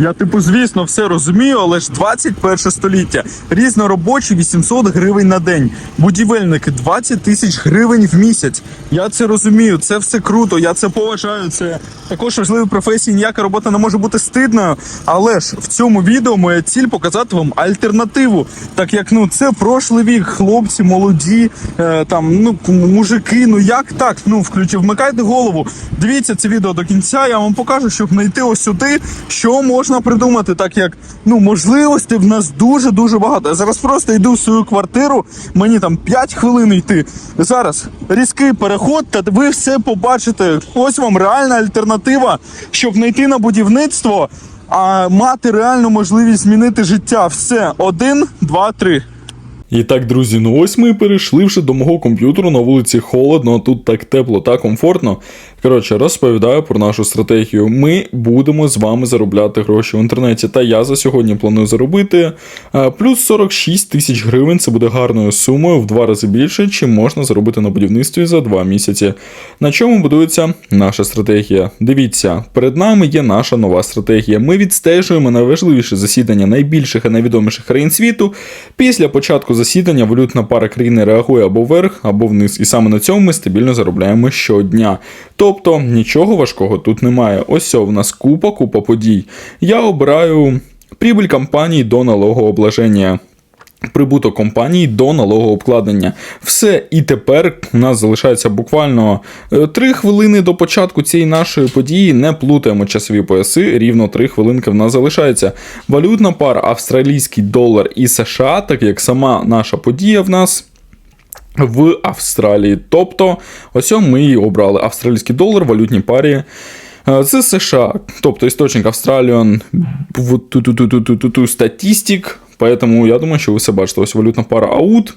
Я, типу, звісно, все розумію, але ж 21 століття. Різноробочі 800 гривень на день. Будівельники 20 тисяч гривень в місяць. Я це розумію, це все круто, я це поважаю. Це також важливі професії. Ніяка робота не може бути стидною. Але ж в цьому відео моя ціль показати вам альтернативу. Так як ну це прошлий вік, хлопці, молоді, е, там ну мужики. Ну як так? Ну включи, вмикайте голову. Дивіться це відео до кінця. Я вам покажу, щоб знайти ось сюди, що можна придумати, так як ну можливостей в нас дуже дуже багато. Я зараз просто йду в свою квартиру. Мені там 5 хвилин йти. Зараз різкий переход, та ви все побачите. Ось вам реальна альтернатива, щоб не йти на будівництво, а мати реальну можливість змінити життя. Все, один, два, три. І так, друзі, ну ось ми перейшли вже до мого комп'ютеру на вулиці холодно, тут так тепло та комфортно. Коротше, розповідаю про нашу стратегію. Ми будемо з вами заробляти гроші в інтернеті. Та я за сьогодні планую заробити е, плюс 46 тисяч гривень. Це буде гарною сумою в два рази більше, чим можна заробити на будівництві за два місяці. На чому будується наша стратегія? Дивіться, перед нами є наша нова стратегія. Ми відстежуємо найважливіше засідання найбільших і найвідоміших країн світу. Після початку засідання валютна пара країни реагує або вверх, або вниз. І саме на цьому ми стабільно заробляємо щодня. Тобто нічого важкого тут немає. Ось в нас купа, купа подій. Я обираю прибуль компанії до налогооблаження. Прибуток компанії до налогообкладення. Все, і тепер у нас залишається буквально 3 хвилини до початку цієї нашої події. Не плутаємо часові пояси, рівно 3 хвилинки в нас залишається. Валютна пара австралійський долар і США, так як сама наша подія в нас. В Австралії. Тобто, ось ми і обрали австралійський долар в валютній парі е, з США. Тобто істочник Australian статистик. Поэтому я думаю, що ви все бачите. Ось валютна пара АУТ.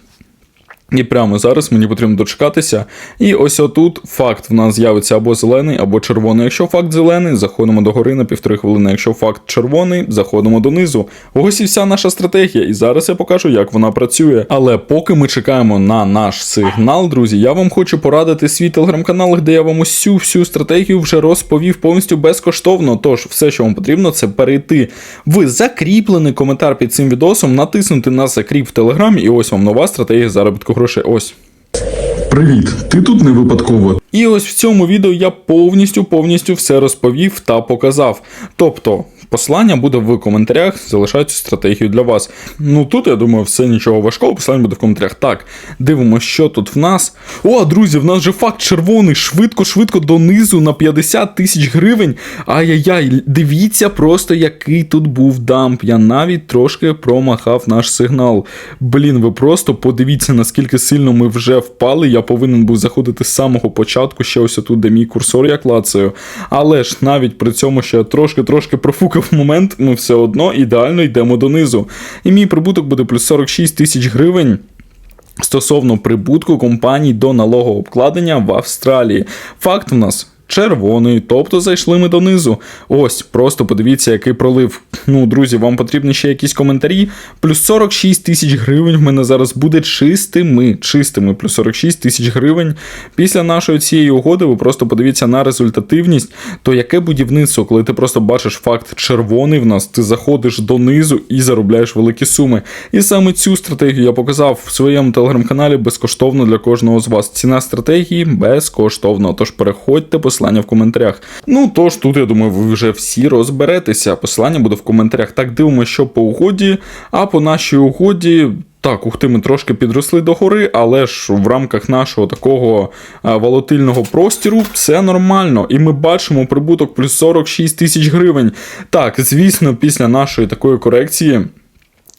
І прямо зараз мені потрібно дочекатися. І ось отут факт в нас з'явиться або зелений, або червоний. Якщо факт зелений, заходимо до гори на півтори хвилини. Якщо факт червоний, заходимо донизу. Ось і вся наша стратегія. І зараз я покажу, як вона працює. Але поки ми чекаємо на наш сигнал, друзі, я вам хочу порадити свій телеграм-канал, де я вам усю всю стратегію вже розповів повністю безкоштовно. Тож, все, що вам потрібно, це перейти в закріплений коментар під цим відосом, натиснути на закріп в телеграмі, і ось вам нова стратегія заробітку грошей. Ось. Привіт, ти тут не випадково. І ось в цьому відео я повністю повністю все розповів та показав. Тобто, посилання буде в коментарях, залишаю стратегію для вас. Ну тут я думаю, все нічого важкого, посилання буде в коментарях. Так, дивимося, що тут в нас. О, друзі, в нас же факт червоний, швидко-швидко донизу на 50 тисяч гривень. Ай-яй-яй, дивіться просто, який тут був дамп. Я навіть трошки промахав наш сигнал. Блін, ви просто подивіться, наскільки сильно ми вже впали. Я повинен був заходити з самого початку, ще ось тут, де мій курсор я клацаю. Але ж навіть при цьому, що я трошки-трошки профукав момент, ми все одно ідеально йдемо донизу. І мій прибуток буде плюс 46 тисяч гривень. Стосовно прибутку компаній до налогообкладення в Австралії. Факт в нас. Червоний, тобто зайшли ми донизу. Ось, просто подивіться, який пролив. Ну, друзі, вам потрібні ще якісь коментарі. Плюс 46 тисяч гривень в мене зараз буде чистими. Чистими, плюс 46 тисяч гривень. Після нашої цієї угоди ви просто подивіться на результативність. То яке будівництво, коли ти просто бачиш факт червоний в нас, ти заходиш донизу і заробляєш великі суми. І саме цю стратегію я показав в своєму телеграм-каналі безкоштовно для кожного з вас. Ціна стратегії безкоштовно. Тож переходьте, посилання в коментарях. Ну тож тут я думаю, ви вже всі розберетеся. Посилання буде в коментарях. Так дивимося, що по угоді, а по нашій угоді. Так, ух ти, ми трошки підросли до гори, але ж в рамках нашого такого а, волатильного простіру все нормально. І ми бачимо прибуток плюс 46 тисяч гривень. Так, звісно, після нашої такої корекції.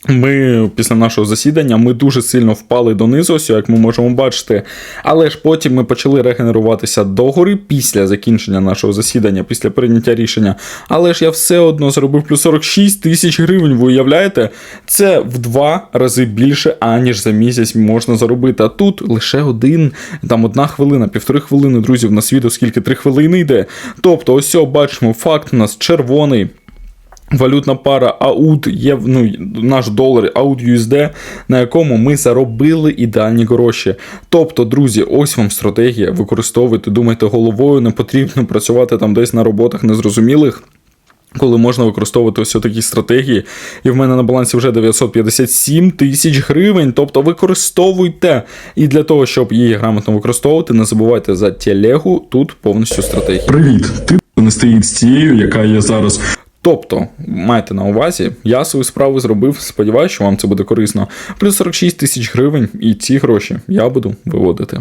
Ми після нашого засідання ми дуже сильно впали донизу, ось як ми можемо бачити. Але ж потім ми почали регенеруватися догори після закінчення нашого засідання, після прийняття рішення. Але ж я все одно зробив плюс 46 тисяч гривень. Ви уявляєте? Це в два рази більше, аніж за місяць можна заробити. А тут лише один, там одна хвилина, півтори хвилини, друзі, в нас відео скільки три хвилини йде. Тобто, ось бачимо, факт у нас червоний. Валютна пара AUD є ну, наш долар AUD USD, на якому ми заробили ідеальні гроші. Тобто, друзі, ось вам стратегія. Використовуйте, думайте головою, не потрібно працювати там десь на роботах незрозумілих. коли можна використовувати ось такі стратегії. І в мене на балансі вже 957 тисяч гривень. Тобто використовуйте. І для того, щоб її грамотно використовувати, не забувайте за телегу, тут повністю стратегія. Привіт, ти не стоїть з тією, яка є зараз. Тобто, майте на увазі, я свою справу зробив, сподіваюся, що вам це буде корисно. Плюс 46 тисяч гривень, і ці гроші я буду виводити.